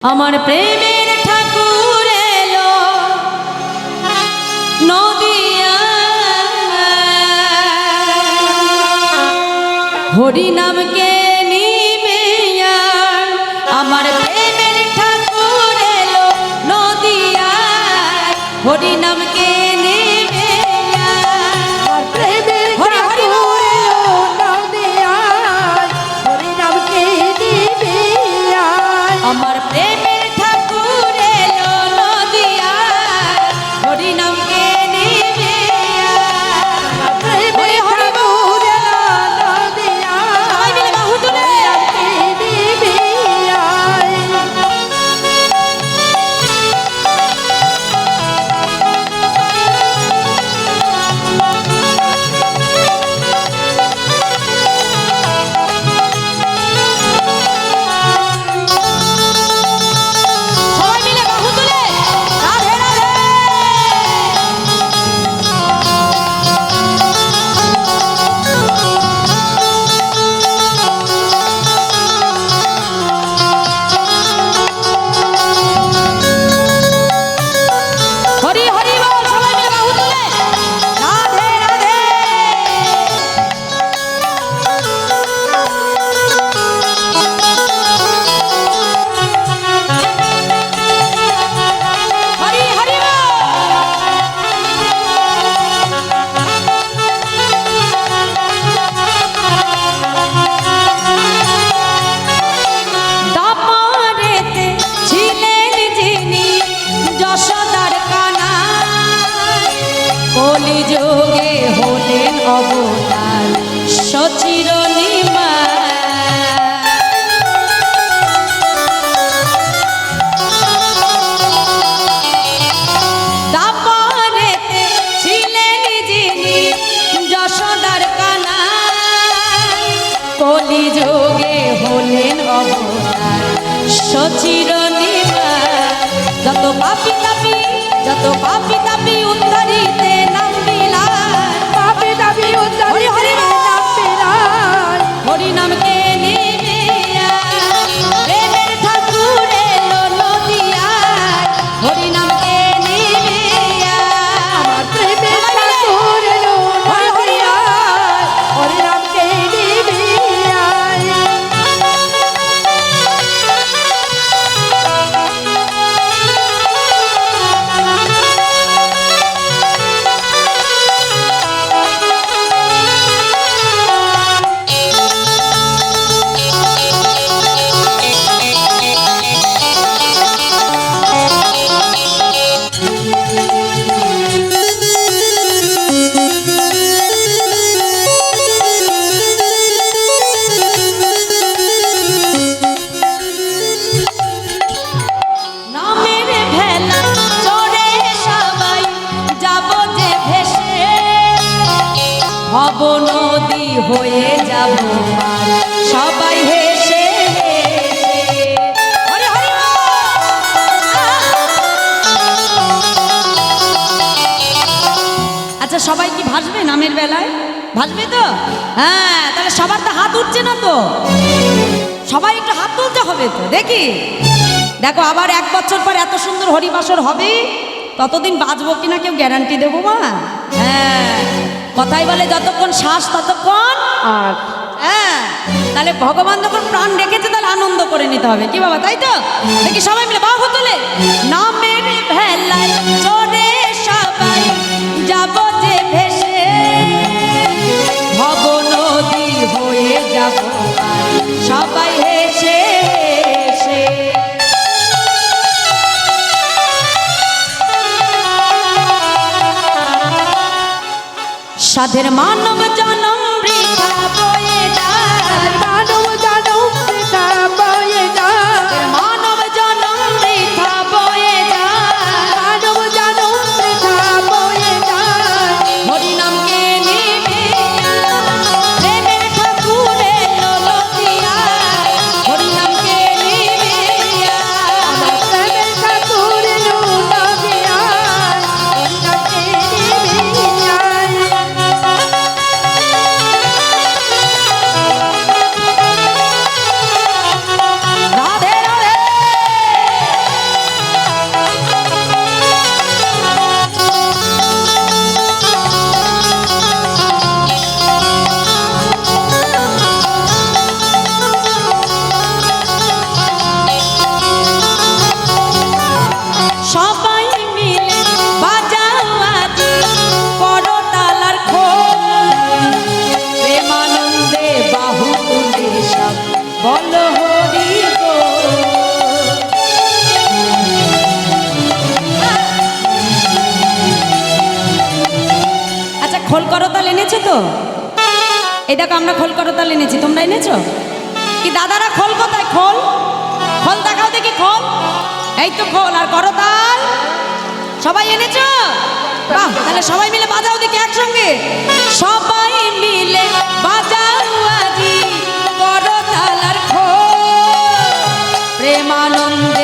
আমার প্রেমের ঠাকুর এলো নদিয়া হরি নামকে নিবে। আমার প্রেমের ঠাকুর এলো নদিয়া হরি কলি যোগে হলেন অবতার সচির কলি হলেন সচির যত পাপি তাপি, যত পাপি তাপি উত্তরিতে ভাসবে তো? হ্যাঁ তাহলে সবার তো হাত উঠছে না তো। সবাই একটু হাত তুলতে হবে তো দেখি। দেখো আবার এক বছর পর এত সুন্দর হরিবাসর হবে ততদিন বাঁচবো কিনা কেউ গ্যারান্টি দেবো মা? হ্যাঁ কথাই বলে যতক্ষণ শ্বাস ততক্ষণ আর হ্যাঁ তাহলে ভগবান যখন প্রাণ রেখেছে তাহলে আনন্দ করে নিতে হবে। কি বাবা তাই তো? দেখি সবাই মিলে বাহু তুলে। নামের ভেলায় চড়ে সাধের মানব জনম বৃথা বলো আচ্ছা খোল করতাল এনেছো তো? এই দেখো, আমরা খোল করতাল এনেছি। তোমরা এনেছো? কি দাদারা খোল কোথায়? খোল? খোল দেখাও দেখি, খোল। এই তো খোল আর করতাল। সবাই এনেছো? বাহ, তাহলে সবাই মিলে বাজাও দেখি একসঙ্গে। সবাই মিলে বাজাও আজি। প্রেমানন্দে